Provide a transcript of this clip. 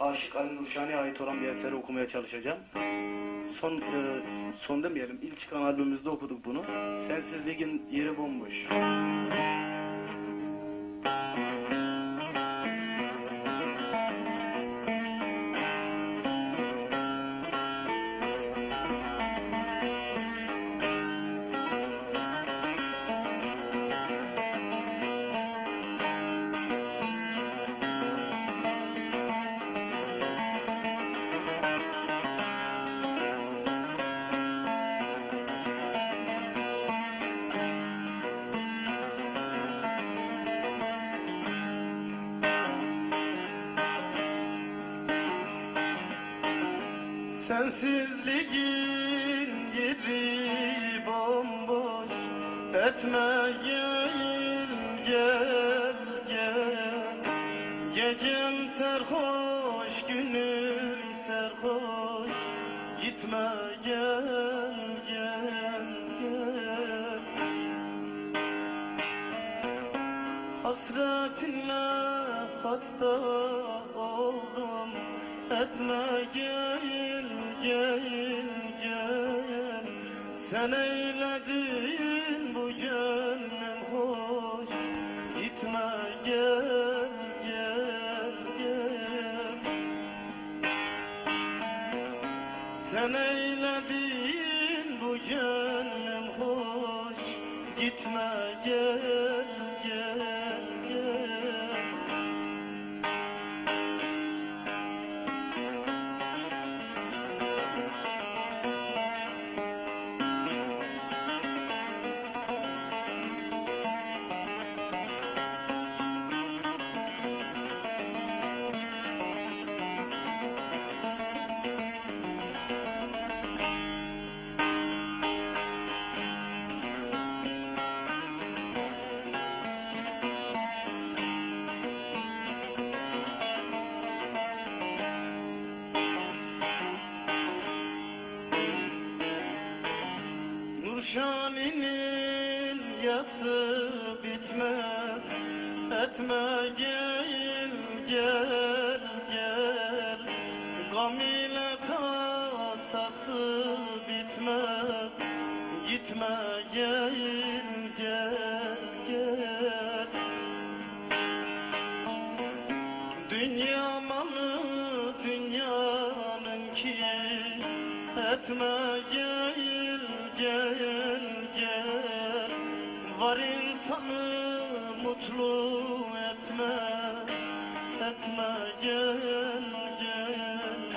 Aşık Ali Nurşani'ye ait olan bir eseri okumaya çalışacağım. Son, e, son demeyelim, ilk çıkan albümümüzde okuduk bunu. Sensizliğin yeri bomboş. Sensizliğin yeri bomboş. Etme gel gel. Gel Gecem serhoş günüm serhoş Gitme gel gel gel. Hasretinle hasta oldum Etme gel gel gel Sen eyledin bu gönlüm hoş Gitme gel gel gel Sen eyledin bu gönlüm hoş Gitme gel gel Nurşani'nin yası bitmez. Etme gel gel gel. Gam ile tasası bitmez. Gitme gel gel gel. Dünya malı dünyanın ki Etme gel gel gel. Var insanı mutlu etme Etme. Gel gel